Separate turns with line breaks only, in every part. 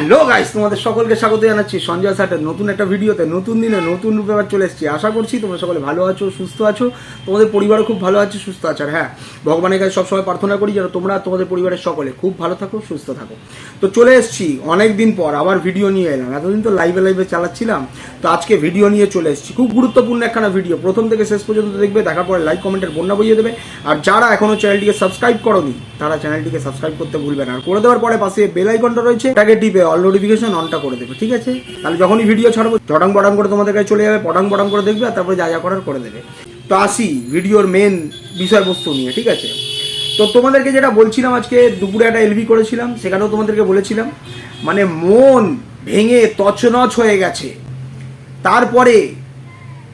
Hello guys, তোমাদের সকলকে স্বাগত জানাচ্ছি সঞ্জয় সাটের নতুন একটা ভিডিওতে, নতুন দিনে নতুন রূপে আবার চলে এসেছি। আশা করছি তোমরা সকলে ভালো আছো, সুস্থ আছো। তোমাদের পরিবারও খুব ভালো আছে, সুস্থ আছে। আর হ্যাঁ ভগবানের কাছে সবসময় প্রার্থনা করি যেন তোমরা তোমাদের পরিবারের সকলে খুব ভালো থাকো, সুস্থ থাকো। তো চলে এসেছি অনেক দিন পর আবার ভিডিও নিয়ে এলাম। এতদিন তো লাইভে লাইভে চালাচ্ছিলাম। তো আজকে ভিডিও নিয়ে চলে এসেছি। খুব গুরুত্বপূর্ণ একখানা ভিডিও। প্রথম থেকে শেষ পর্যন্ত দেখবে, দেখার পরে লাইক কমেন্টের বন্যা বইয়ে দেবে। আর যারা এখনও চ্যানেলটিকে সাবস্ক্রাইব করনি, তারা চ্যানেলটিকে সাবস্ক্রাইব করতে ভুলবে না। আর করে দেওয়ার পরে পাশে বেল আইকনটা রয়েছে তাকে টিপে অল নোটিফিকেশন অনটা করে দেবে, ঠিক আছে? তাহলে যখনই ভিডিও ছাড়বো, চটাং বটাং করে তোমাদের কাছে চলে যাবে, পটাং পটাং করে দেখবে আর তারপরে যা যা করার করে দেবে। তো আসি ভিডিওর মেন বিষয়বস্তু নিয়ে, ঠিক আছে? তো তোমাদেরকে যেটা বলছিলাম আজকে, দুপুরে একটা এলবি করেছিলাম, সেখানেও তোমাদেরকে বলেছিলাম মানে মন ভেঙে তছনছ হয়ে গেছে। তারপরে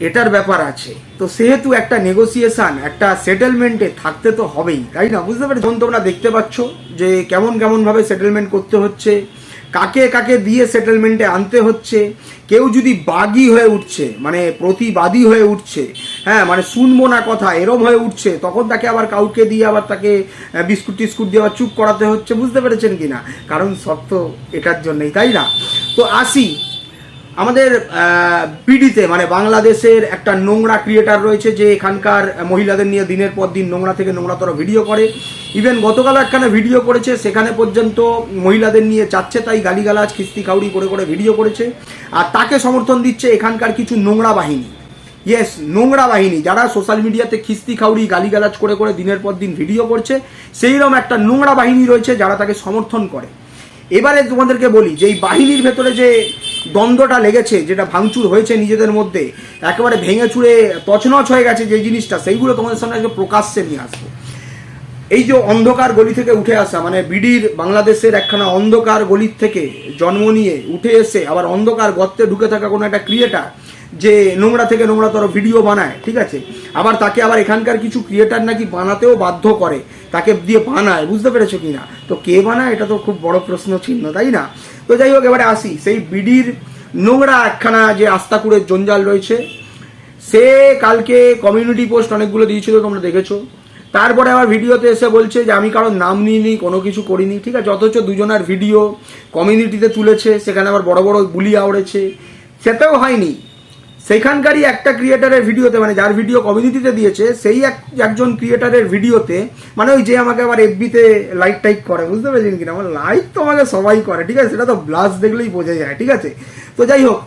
এটার ব্যাপার আছে। তো সেহেতু একটা নেগোসিয়েশন একটা সেটেলমেন্টে থাকতে তো হবেই, তাই না? বুঝতে পারছ? যখন তোমরা দেখতে পাচ্ছ যে কেমন কেমনভাবে সেটেলমেন্ট করতে হচ্ছে কাকে কাকে দিয়ে সেটেলমেন্টে আনতে হচ্ছে, কেউ যদি বাগি হয়ে উঠছে মানে প্রতিবাদী হয়ে উঠছে হ্যাঁ মানে শুনব না কথা, এরম হয়ে উঠছে, তখন তাকে আবার কাউকে দিয়ে আবার তাকে বিস্কুট টিস্কুট দিয়ে আবার চুপ করাতে হচ্ছে, বুঝতে পেরেছেন কি না কারণ সব তো এটার জন্যই, তাই না? তো আসি আমাদের পিডিতে মানে বাংলাদেশের একটা নোংরা ক্রিয়েটার রয়েছে যে এখানকার মহিলাদের নিয়ে দিনের পর দিন নোংরা থেকে নোংরাতর ভিডিও করে। ইভেন গতকাল একখানে ভিডিও করেছে, সেখানে পর্যন্ত মহিলাদের নিয়ে চাচ্ছে তাই গালিগালাজ, খিস্তি খাউড়ি করে করে ভিডিও করেছে। আর তাকে সমর্থন দিচ্ছে এখানকার কিছু নোংরা বাহিনী। ইয়েস নোংরা বাহিনী, যারা সোশ্যাল মিডিয়াতে খিস্তি খাউড়ি, গালিগালাজ করে করে দিনের পর দিন ভিডিও করছে সেইরকম একটা নোংরা বাহিনী রয়েছে যারা তাকে সমর্থন করে। এবারে তোমাদেরকে বলি, যে এই বাহিনীর ভেতরে যে দ্বন্দ্বটা লেগেছে, যেটা ভাঙচুর হয়েছে নিজেদের মধ্যে, একেবারে ভেঙে চুড়ে তছনছ হয়ে গেছে যে জিনিসটা, সেইগুলো তোমাদের সামনে আজকে প্রকাশ্যে নিয়ে আসব। এই যে অন্ধকার গলি থেকে উঠে আসা মানে বিডির বাংলাদেশের একখানা অন্ধকার গলির থেকে জন্ম নিয়ে উঠে এসে আবার অন্ধকার গর্তে ঢুকে থাকা কোনো একটা ক্রিয়েটার যে নোংরা থেকে নোংরাতর ভিডিও বানায়, ঠিক আছে? আবার তাকে আবার এখানকার কিছু ক্রিয়েটার নাকি বানাতেও বাধ্য করে, তাকে দিয়ে বানায়, বুঝতে পেরেছ কি না তো কে বানায়? এটা তো খুব বড় প্রশ্ন চিহ্ন, তাই না? তো যাই হোক, এবারে আসি। সেই বিডির নোংরা একখানা যে আস্তাকুড়ের জঞ্জাল রয়েছে, সে কালকে কমিউনিটি পোস্ট অনেকগুলো দিয়েছিল, তোমরা দেখেছ। তারপরে আবার ভিডিওতে এসে বলছে যে, আমি কারোর নাম নিইনি, কোনো কিছু করিনি। ঠিক আছে, অথচ দুজনের ভিডিও কমিউনিটিতে তুলেছে, সেখানে আবার বড় বড় বুলি আওড়েছে সেটাও হয়নি। সেখানকারই একটা ক্রিয়েটারের ভিডিওতে মানে যার ভিডিও কমিউনিটিতে দিয়েছে, সেই এক, একজন ক্রিয়েটারের ভিডিওতে মানে ওই যে আমাকে আবার এফবিতে লাইক টাইক করে, বুঝতে পেরেছেন কিনা? আমার লাইক তো আমাকে সবাই করে, ঠিক আছে? সেটা তো ব্লাস দেখলেই বোঝা যায়, ঠিক আছে? তো যাই হোক,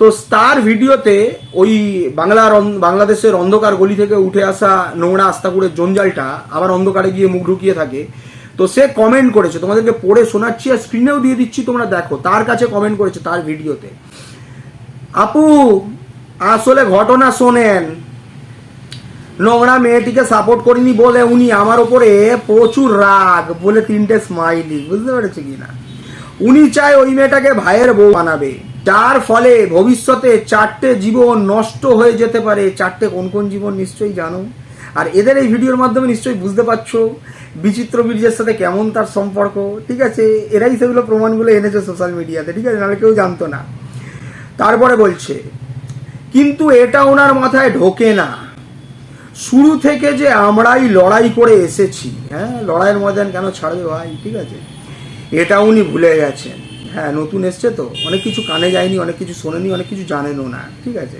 তো তার ভিডিওতে ওই বাংলার বাংলাদেশের অন্ধকার গলি থেকে উঠে আসা নোংরা আস্তাকুড়ের জঞ্জালটা আবার অন্ধকারে গিয়ে মুখ ঢুকিয়ে থাকে। তো সে কমেন্ট করেছে, তোমাদেরকে পড়ে শোনাচ্ছি আর স্ক্রিনেও দিয়ে দিচ্ছি, তোমরা দেখো। তার কাছে কমেন্ট করেছে তার ভিডিওতে আপু আসলে ঘটনা শোনেন। নোংরা মেয়েটিকে সাপোর্ট করিনি বলে উনি আমার ওপরে প্রচুর রাগ, বলে তিনটে স্মাইলি বুঝতে পেরেছে কিনা উনি চায় ওই মেয়েটাকে ভাইয়ের বউ বানাবে। যার ফলে ভবিষ্যতে চারটে জীবন নষ্ট হয়ে যেতে পারে। চারটে কোন কোন জীবন নিশ্চয়ই জানো? আর এদের এই ভিডিওর মাধ্যমে নিশ্চয়ই বুঝতে পারছ বিচিত্র বীর্যের সাথে কেমন তার সম্পর্ক, ঠিক আছে? এরাই সেগুলো প্রমাণগুলো এনেছে সোশ্যাল মিডিয়াতে ঠিক আছে? নাহলে কেউ জানতো না। তারপরে বলছে কিন্তু এটা ওনার মাথায় ঢোকে না। শুরু থেকে যে আমরাই লড়াই করে এসেছি হ্যাঁ লড়াইয়ের ময়দান কেন ছাড়বে ভাই? ঠিক আছে। এটা উনি ভুলে গেছেন। হ্যাঁ নতুন এসছে তো। অনেক কিছু কানে যায়নি, অনেক কিছু শোনেনি, অনেক কিছু জানেনও না ঠিক আছে।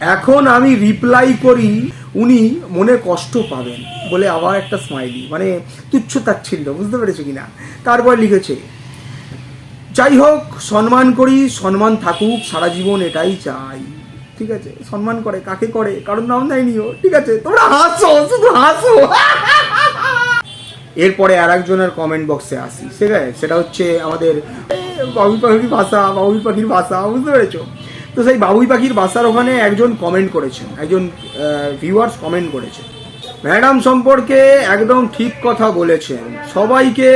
এখন আমি রিপ্লাই করি, উনি মনে কষ্ট পাবেন বলে আবার একটা স্মাইলি মানে তুচ্ছ তাচ্ছিল্য, বুঝতে পেরেছ কিনা? তারপর লিখেছে যাই হোক, সম্মান করি, সম্মান থাকুক, সারা জীবন এটাই চাই। ঠিক আছে? সম্মান করে, কাকে করে? কারণ নাম দেয়নিও ঠিক আছে? তোমরা হাসো, শুধু হাসো। এরপরে আর একজনের কমেন্ট বক্সে আসি, ঠিক আছে? সেটা হচ্ছে আমাদের বাবুই পাখির ভাষা বাবুই পাখির ভাষা বুঝতে পেরেছ? তো সেই বাবুই পাখির ভাষার ওখানে একজন কমেন্ট করেছেন, একজন ভিউয়ার্স কমেন্ট করেছেন। ম্যাডাম সম্পর্কে একদম ঠিক কথা বলেছেন। সবাইকে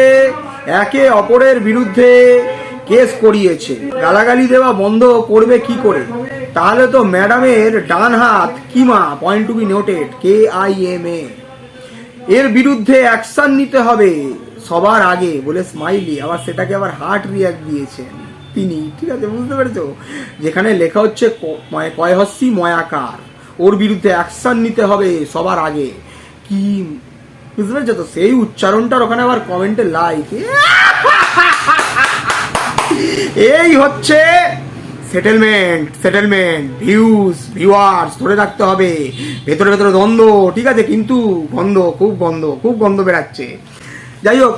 একে অপরের বিরুদ্ধে কেস করিয়েছে। গালাগালি দেওয়া বন্ধ করবে কি করে? তাহলে তো ম্যাডামের ডান হাত, কিমা point to be noted K I M A এর বিরুদ্ধে অ্যাকশন নিতে হবে সবার আগে বলে স্মাইলি আবার সেটাকে আবার হার্ট রিয়াক্ট দিয়েছেন তিনি, ঠিক আছে, বুঝতে পেরেছ? যেখানে লেখা হচ্ছে ময়- কয়হস্যি ময়াকার। ওর বিরুদ্ধে অ্যাকশন নিতে হবে সবার আগে। কি, বুঝতে পেরেছ? তো সেই উচ্চারণটার ওখানে আবার কমেন্টে লাইক এই হচ্ছে সেটেলমেন্ট সেটেলমেন্ট ভিউজ ভিউয়ার্স ধরে রাখতে হবে। ভেতরে ভেতরে দ্বন্দ্ব, ঠিক আছে, কিন্তু গন্ধ খুব গন্ধ খুব গন্ধ বেরাচ্ছে যাই হোক,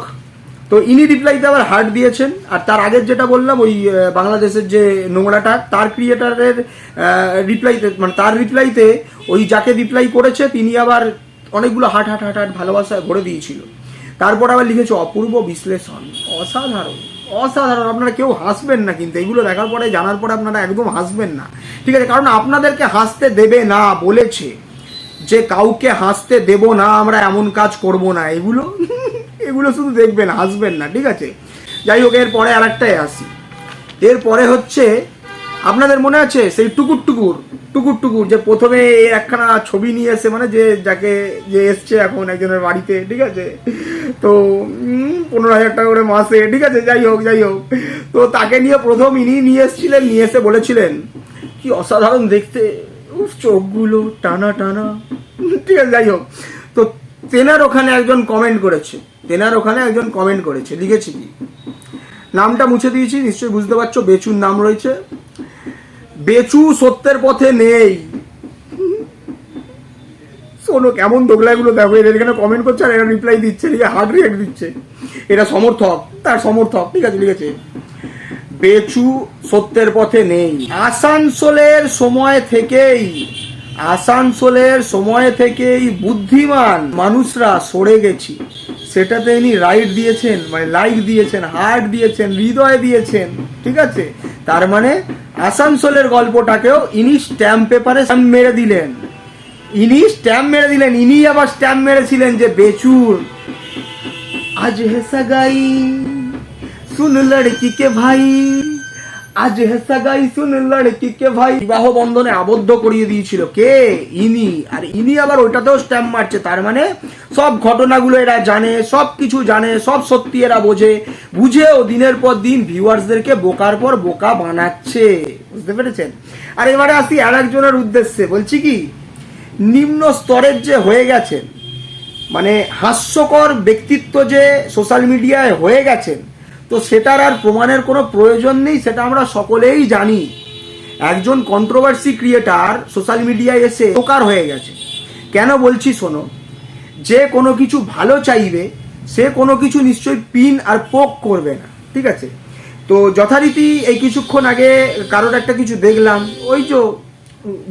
তো ইনি রিপ্লাইতে আবার হার্ট দিয়েছেন, আর তার আগের যেটা বললাম, ওই বাংলাদেশের যে নোংরাটা, তার ক্রিয়েটারের রিপ্লাইতে মানে তার রিপ্লাইতে ওই যাকে রিপ্লাই করেছে, তিনি আবার অনেকগুলো হাট হাট হাট হাট ভালোবাসা ভরে দিয়েছিল। তারপর আবার লিখেছে অপূর্ব বিশ্লেষণ, অসাধারণ। অসাধারণ, আপনারা কেউ হাসবেন না কিন্তু, এগুলো দেখার পরে, জানার পরে আপনারা একদম হাসবেন না। ঠিক আছে, কারণ আপনাদেরকে হাসতে দেবে না বলেছে যে কাউকে হাসতে দেব না, আমরা এমন কাজ করব না। এগুলো এগুলো শুধু দেখবেন, হাসবেন না, ঠিক আছে? যাই হোক, এরপরে আর একটাই আসি। এরপরে হচ্ছে আপনাদের মনে আছে সেই টুকুর টুকুর টুকুর টুকুর যে প্রথমে একখানা ছবি নিয়ে এসে মানে যে যাকে যে এসছে এখন একজনের বাড়িতে, ঠিক আছে? তো পনেরো হাজার টাকা করে মাসে, ঠিক আছে? যাই হোক যাই হোক। তো তাকে নিয়ে প্রথম ইনি নিয়ে এসেছিলেন, নিয়ে এসে বলেছিলেন, কি অসাধারণ দেখতে। চোখগুলো টানা টানা। ঠিক আছে, যাই হোক। তো তেনার ওখানে একজন কমেন্ট করেছে, তেনার ওখানে একজন কমেন্ট করেছে, লিখেছি কি? নামটা মুছে দিয়েছি, নিশ্চয়ই বুঝতে পারছ, বেচুর নাম রয়েছে। বেচু সত্যের পথে নেই। শোনো, কেমন দোগলাগুলো দেখো এদের এখানে কমেন্ট করছে আর এরা রিপ্লাই দিচ্ছে ঠিক হার্ড রিয়াক্ট দিচ্ছে। এটা সমর্থক, তার সমর্থক, ঠিক আছে লিখেছে বেচু সত্যের পথে নেই। আসানসোলের সময় থেকেই, আসানসোলের সময় থেকেই বুদ্ধিমান মানুষরা সরে গেছি। সেটাতে ইনি রাইট দিয়েছেন মানে লাইক দিয়েছেন হার্ট দিয়েছেন, হৃদয় দিয়েছেন, ঠিক আছে? তার মানে আসানসোলের গল্পটাকেও ইনি স্ট্যাম্প পেপারে মেরে দিলেন। ইনি স্ট্যাম্প মেরে দিলেন, ইনি আবার স্ট্যাম্প মেরেছিলেন যে বেচুর। আজ হেসা গাই শুন লড়কি কে ভাই। আজ হে সাগাই শুন লড়কি কে ভাই বিবাহ বন্ধনে আবদ্ধ করিয়ে দিয়েছিল। কে? ইনি। আর ইনি আবার ওইটাতেও স্ট্যাম্প মারছে। তার মানে সব ঘটনাগুলো এরা জানে, সব কিছু জানে, সব সত্যি এরা বোঝে। বুঝেও দিনের পর দিন ভিউয়ার্সদেরকে বোকার পর বোকা বানাচ্ছে। বুঝতে পেরেছেন? আর এবারে আসি আর একজনের উদ্দেশ্যে। বলছি কি, নিম্ন স্তরের যে হয়ে গেছেন মানে হাস্যকর ব্যক্তিত্ব যে সোশ্যাল মিডিয়ায় হয়ে গেছেন তো সেটার আর প্রমাণের কোনো প্রয়োজন নেই, সেটা আমরা সকলেই জানি। একজন কন্ট্রোভার্সি ক্রিয়েটার সোশ্যাল মিডিয়ায় এসে প্রকার হয়ে গেছে। কেন বলছি শোনো, যে কোনো কিছু ভালো চাইবে, সে কোনো কিছু নিশ্চয়ই পিন আর পোক করবে না, ঠিক আছে? তো যথারীতি এই কিছুক্ষণ আগে কারোর একটা কিছু দেখলাম, ওই তো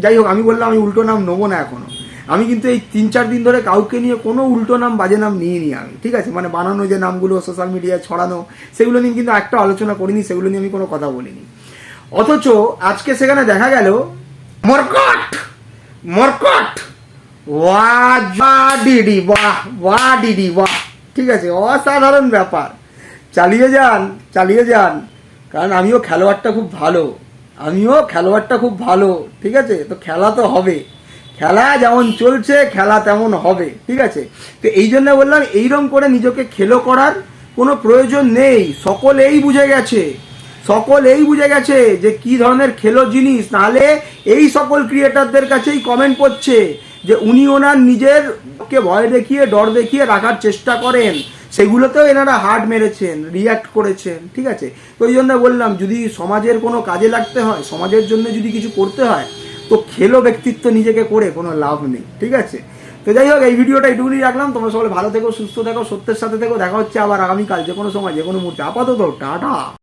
যাই হোক, আমি বললাম আমি উল্টো নাম নেব না এখনও। আমি কিন্তু এই তিন চার দিন ধরে কাউকে নিয়ে কোনো উল্টো নাম, বাজে নাম নিয়ে নি আমি, ঠিক আছে? মানে বানানো যে নামগুলো সোশ্যাল মিডিয়ায় ছড়ানো, সেগুলো নিয়ে কিন্তু একটা আলোচনা করিনি, সেগুলো নিয়ে আমি কোনো কথা বলিনি। অথচ আজকে সেখানে দেখা গেল, মরকট! মরকট! ওয়া ডিডি বাহ! ঠিক আছে? অসাধারণ ব্যাপার। চালিয়ে যান চালিয়ে যান। কারণ আমিও খেলোয়াড়টা খুব ভালো। আমিও খেলোয়াড়টা খুব ভালো, ঠিক আছে? তো খেলা তো হবে। খেলা যেমন চলছে, খেলা তেমন হবে, ঠিক আছে? তো এই জন্য বললাম, এইরকম করে নিজেকে খেলো করার কোনো প্রয়োজন নেই। সকলেই বুঝে গেছে, সকলেই বুঝে গেছে যে কি ধরনের খেলো জিনিস। নাহলে এই সকল ক্রিয়েটারদের কাছেই কমেন্ট করছে যে উনি ওনার নিজের কে ভয় দেখিয়ে, ডর দেখিয়ে রাখার চেষ্টা করেন। সেগুলোতেও এনারা হার্ট মেরেছেন রিয়াক্ট করেছেন, ঠিক আছে? তো ওই জন্য বললাম, যদি সমাজের কোনো কাজে লাগতে হয়, সমাজের জন্য যদি কিছু করতে হয় তো খেলো ব্যক্তিত্ব নিজেকে করে, কোনো লাভ নেই, ঠিক আছে? তো যাই হোক, এই ভিডিওটা এইটুকুনি রাখলাম। তোমরা সকলে ভালো থেকো, সুস্থ থেকো, সত্যের সাথে থেকো। দেখা হচ্ছে আবার আগামীকাল যে কোনো সময় যে কোনো মুহূর্তে। আপাতত, টাটা!